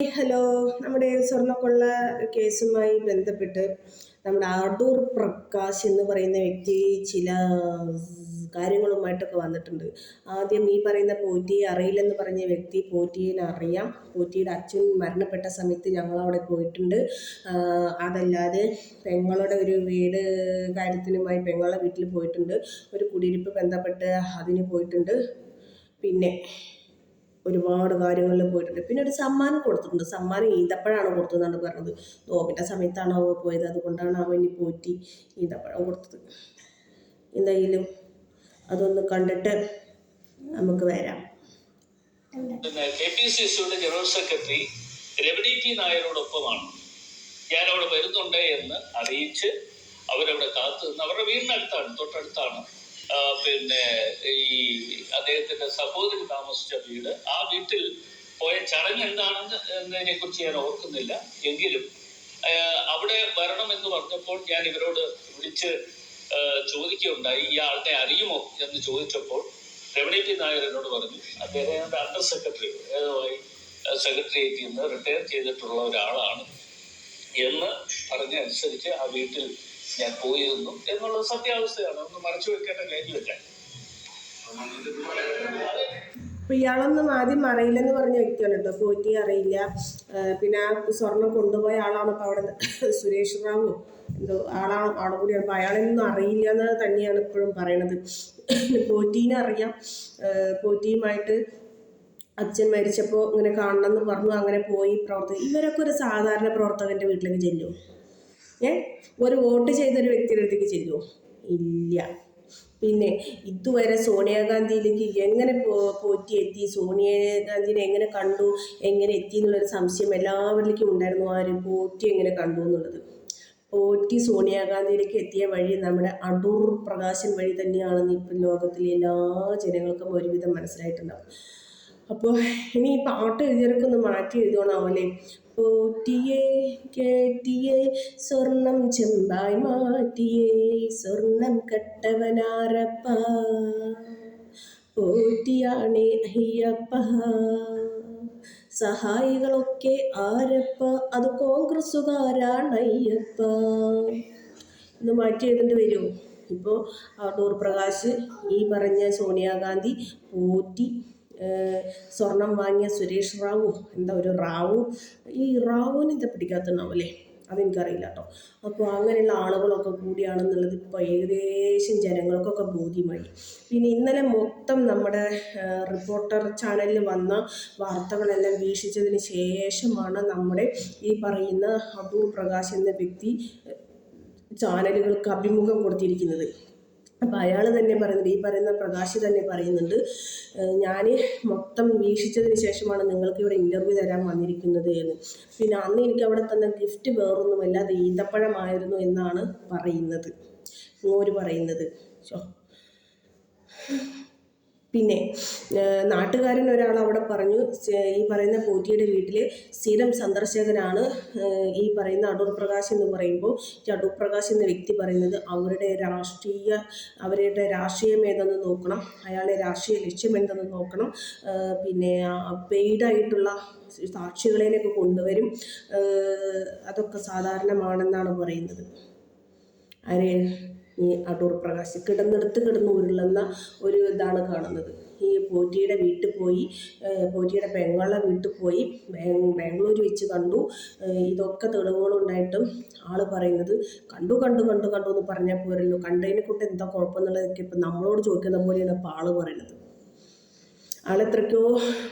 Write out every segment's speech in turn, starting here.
Hello നമ്മുടെ സ്വർണക്കൊള്ള കേസുമായി ബന്ധപ്പെട്ട് നമ്മുടെ അടൂർ പ്രകാശ് എന്ന് പറയുന്ന വ്യക്തി ചില കാര്യങ്ങളുമായിട്ടൊക്കെ വന്നിട്ടുണ്ട്. ആദ്യം ഈ പറയുന്ന പോറ്റിയെ അറിയില്ലെന്ന് പറഞ്ഞ വ്യക്തി പോറ്റിയെ അറിയാം. പോറ്റിയുടെ അച്ഛൻ മരണപ്പെട്ട സമയത്ത് ഞങ്ങൾ അവിടെ പോയിട്ടുണ്ട് അതല്ലാതെ പെങ്ങളുടെ ഒരു വീട് കാര്യത്തിനുമായി പെങ്ങളുടെ വീട്ടിൽ പോയിട്ടുണ്ട്. ഒരു കുടിയിരിപ്പ് ബന്ധപ്പെട്ട് അതിന് പോയിട്ടുണ്ട്. പിന്നെ ഒരുപാട് കാര്യങ്ങളിൽ പോയിട്ടുണ്ട്. പിന്നെ ഒരു സമ്മാനം കൊടുത്തിട്ടുണ്ട്. സമ്മാനം ഈന്തപ്പഴമാണ് കൊടുത്തതെന്നാണ് പറഞ്ഞത്. നോമ്പിന്റെ സമയത്താണ് അവ പോയത്. അതുകൊണ്ടാണ് അവ ഇനി പോറ്റി ഈന്തപ്പഴം കൊടുത്തത്. എന്തായാലും അതൊന്ന് കണ്ടിട്ട് നമുക്ക് വരാം. കെ ജനറൽ സെക്രട്ടറി നായരോടൊപ്പമാണ്. ഞാൻ അവിടെ വരുന്നുണ്ട് എന്ന് അറിയിച്ച് അവരവിടെ കാത്തു നിന്ന് അവരുടെ വീടിനടുത്താണ് തൊട്ടടുത്താണ് പിന്നെ ഈ അദ്ദേഹത്തിന്റെ സഹോദരി താമസിച്ച വീട് ആ വീട്ടിൽ പോയ ചടങ്ങ് എന്താണെന്ന് എന്നതിനെ കുറിച്ച് ഞാൻ ഓർക്കുന്നില്ല. എങ്കിലും അവിടെ വരണം എന്ന് പറഞ്ഞപ്പോൾ ഞാൻ ഇവരോട് വിളിച്ച് ചോദിക്കുകയുണ്ടായി. ഈ ആളുടെ അറിയുമോ എന്ന് ചോദിച്ചപ്പോൾ രമണി പി നായർ എന്നോട് പറഞ്ഞു അദ്ദേഹം അണ്ടർ സെക്രട്ടറി ഏതുമായി സെക്രട്ടേറിയറ്റിൽ നിന്ന് റിട്ടയർ ചെയ്തിട്ടുള്ള ഒരാളാണ് എന്ന് പറഞ്ഞ അനുസരിച്ച് ആ വീട്ടിൽ ഞാൻ പോയിരുന്നു എന്നുള്ളത് സത്യാവസ്ഥയാണ്. ഒന്ന് മറച്ചു വെക്കേണ്ട കാര്യമില്ല. അപ്പൊ ഇയാളൊന്നും ആദ്യം അറിയില്ലെന്ന് പറഞ്ഞ വ്യക്തിയാണ് കേട്ടോ. പോറ്റി അറിയില്ല. പിന്നെ ആ സ്വർണം കൊണ്ടുപോയ ആളാണ് അപ്പൊ അവിടെ സുരേഷ് റാവു. എന്തോ ആളാണ് ആളെ കൂടിയാണ് അപ്പൊ അയാളൊന്നും അറിയില്ല എന്ന് തന്നെയാണ് ഇപ്പോഴും പറയണത്. പോറ്റീനെ അറിയാം. പോറ്റിയുമായിട്ട് അച്ഛൻ മരിച്ചപ്പോൾ ഇങ്ങനെ കാണണമെന്ന് പറഞ്ഞു. അങ്ങനെ പോയി പ്രവർത്തകൻ ഇവരൊക്കെ ഒരു സാധാരണ പ്രവർത്തകന്റെ വീട്ടിലേക്ക് ചെല്ലുമോ ഏ? ഒരു വോട്ട് ചെയ്തൊരു വ്യക്തിയുടെ അടുത്തേക്ക് ചെല്ലുമോ ഇല്ല. പിന്നെ ഇതുവരെ സോണിയാഗാന്ധിയിലേക്ക് എങ്ങനെ പോറ്റി എത്തി? സോണിയാഗാന്ധിനെ എങ്ങനെ കണ്ടു? എങ്ങനെ എത്തി എന്നുള്ളൊരു സംശയം എല്ലാവരിലേക്കും ഉണ്ടായിരുന്നു. ആരും പോറ്റി എങ്ങനെ കണ്ടു എന്നുള്ളത്. പോറ്റി സോണിയാഗാന്ധിയിലേക്ക് എത്തിയ വഴി നമ്മുടെ അടൂർ പ്രകാശൻ വഴി തന്നെയാണെന്ന് ഇപ്പം ലോകത്തിലെ എല്ലാ ജനങ്ങൾക്കും ഒരുവിധം മനസ്സിലായിട്ടുണ്ടാവും. അപ്പോൾ ഇനി ഈ പാട്ട് എഴുതിയവർക്ക് ഒന്ന് മാറ്റി എഴുതണാവല്ലേ പോറ്റിയെ കേട്ടിയെ സ്വർണം ചെമ്പായി മാറ്റിയെ സ്വർണം കട്ടവനാരപ്പ. പോറ്റിയാണേ അയ്യപ്പ. സഹായികളൊക്കെ ആരപ്പ? അത് കോൺഗ്രസ്സുകാരാണ് അയ്യപ്പ. ഒന്ന് മാറ്റി എഴുതേണ്ടി വരുമോ ഇപ്പോൾ അടൂർ പ്രകാശ് ഈ പറഞ്ഞ സോണിയാഗാന്ധി പോറ്റി സ്വർണം വാങ്ങിയ സുരേഷ് റാവു എന്താ ഒരു റാവു? ഈ റാവുവിന് ഇത് പിടിക്കാത്തുണ്ടാവില്ലേ അതെനിക്കറിയില്ല കേട്ടോ. അപ്പോൾ അങ്ങനെയുള്ള ആളുകളൊക്കെ കൂടിയാണെന്നുള്ളത് ഇപ്പോൾ ഏകദേശം ജനങ്ങൾക്കൊക്കെ ബോധ്യമായി. പിന്നെ ഇന്നലെ മൊത്തം നമ്മുടെ റിപ്പോർട്ടർ ചാനലിൽ വന്ന വാർത്തകളെല്ലാം വീക്ഷിച്ചതിന് ശേഷമാണ് നമ്മുടെ ഈ പറയുന്ന അടൂർ പ്രകാശ് എന്ന വ്യക്തി ചാനലുകൾക്ക് അഭിമുഖം കൊടുത്തിരിക്കുന്നത്. അപ്പോൾ അയാൾ തന്നെ പറയുന്നുണ്ട് ഈ പറയുന്ന പ്രകാശി തന്നെ പറയുന്നുണ്ട് ഞാൻ മൊത്തം വീക്ഷിച്ചതിന് ശേഷമാണ് നിങ്ങൾക്ക് ഇവിടെ ഇന്റർവ്യൂ തരാൻ വന്നിരിക്കുന്നത് എന്ന്. പിന്നെ അന്ന് എനിക്ക് അവിടെ തന്ന ഗിഫ്റ്റ് വേറൊന്നുമല്ല അത് ഈന്തപ്പഴമായിരുന്നു എന്നാണ് പറയുന്നത്. മോര് പറയുന്നത്. പിന്നെ നാട്ടുകാരൻ ഒരാൾ അവിടെ പറഞ്ഞു ഈ പറയുന്ന പോറ്റിയുടെ വീട്ടിൽ സ്ഥിരം സന്ദർശകനാണ് ഈ പറയുന്ന അടൂർ പ്രകാശ് എന്ന് പറയുമ്പോൾ ഈ അടൂർ പ്രകാശ് എന്ന വ്യക്തി പറയുന്നത് അവരുടെ രാഷ്ട്രീയ അവരുടെ രാഷ്ട്രീയം ഏതെന്ന് നോക്കണം അയാളെ രാഷ്ട്രീയ ലക്ഷ്യം എന്തെന്ന് നോക്കണം പിന്നെ പെയ്ഡായിട്ടുള്ള സാക്ഷികളെയൊക്കെ കൊണ്ടുവരും അതൊക്കെ സാധാരണമാണെന്നാണ് പറയുന്നത്. ആര്? ഈ അടൂർ പ്രകാശ് കിടന്നെടുത്ത് കിടന്ന് ഉരുളുന്ന ഒരു ഇതാണ് കാണുന്നത്. ഈ പോറ്റിയുടെ വീട്ടിൽ പോയി പോറ്റിയുടെ പെങ്ങളെ വീട്ടിൽ പോയി ബാംഗ്ലൂർ വെച്ച് കണ്ടു. ഇതൊക്കെ തെളിവുകളുണ്ടായിട്ടും ആൾ പറയുന്നത് കണ്ടു കണ്ടു കണ്ടു കണ്ടു എന്ന് പറഞ്ഞാൽ പോരല്ലോ. കണ്ടതിനെ കൊണ്ട് എന്താ കുഴപ്പമെന്നുള്ളതൊക്കെ ഇപ്പം നമ്മളോട് ചോദിക്കുന്ന പോലെയാണ് ഇപ്പോൾ ആൾ പറയുന്നത്. ആളെത്രയ്ക്കോ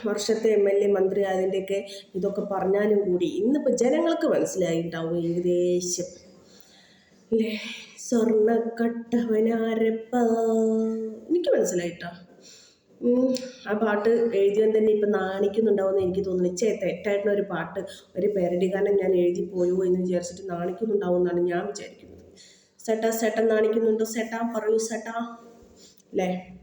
വർഷത്തെ എം എൽ എ മന്ത്രി ആയതിന്റെയൊക്കെ ഇതൊക്കെ പറഞ്ഞാലും കൂടി ഇന്നിപ്പോൾ ജനങ്ങൾക്ക് മനസ്സിലായിട്ടുണ്ടാവും ഏകദേശം സ്വർണക്കട്ടവനാരപ്പ എനിക്ക് മനസ്സിലായിട്ടോ. ആ പാട്ട് എഴുതിയവൻ തന്നെ ഇപ്പം നാണിക്കുന്നുണ്ടാവുമെന്ന് എനിക്ക് തോന്നുന്നു. ചേ തെറ്റായിട്ടുള്ള ഒരു പാട്ട്. ഒരു പേരടി ഗാനം ഞാൻ എഴുതി പോയോ എന്ന് വിചാരിച്ചിട്ട് നാണിക്കുന്നുണ്ടാവും എന്നാണ് ഞാൻ വിചാരിക്കുന്നത്. സെട്ടാ സെട്ടൻ നാണിക്കുന്നുണ്ടോ. സെട്ടാ പറയൂ സെട്ടാ. അല്ലേ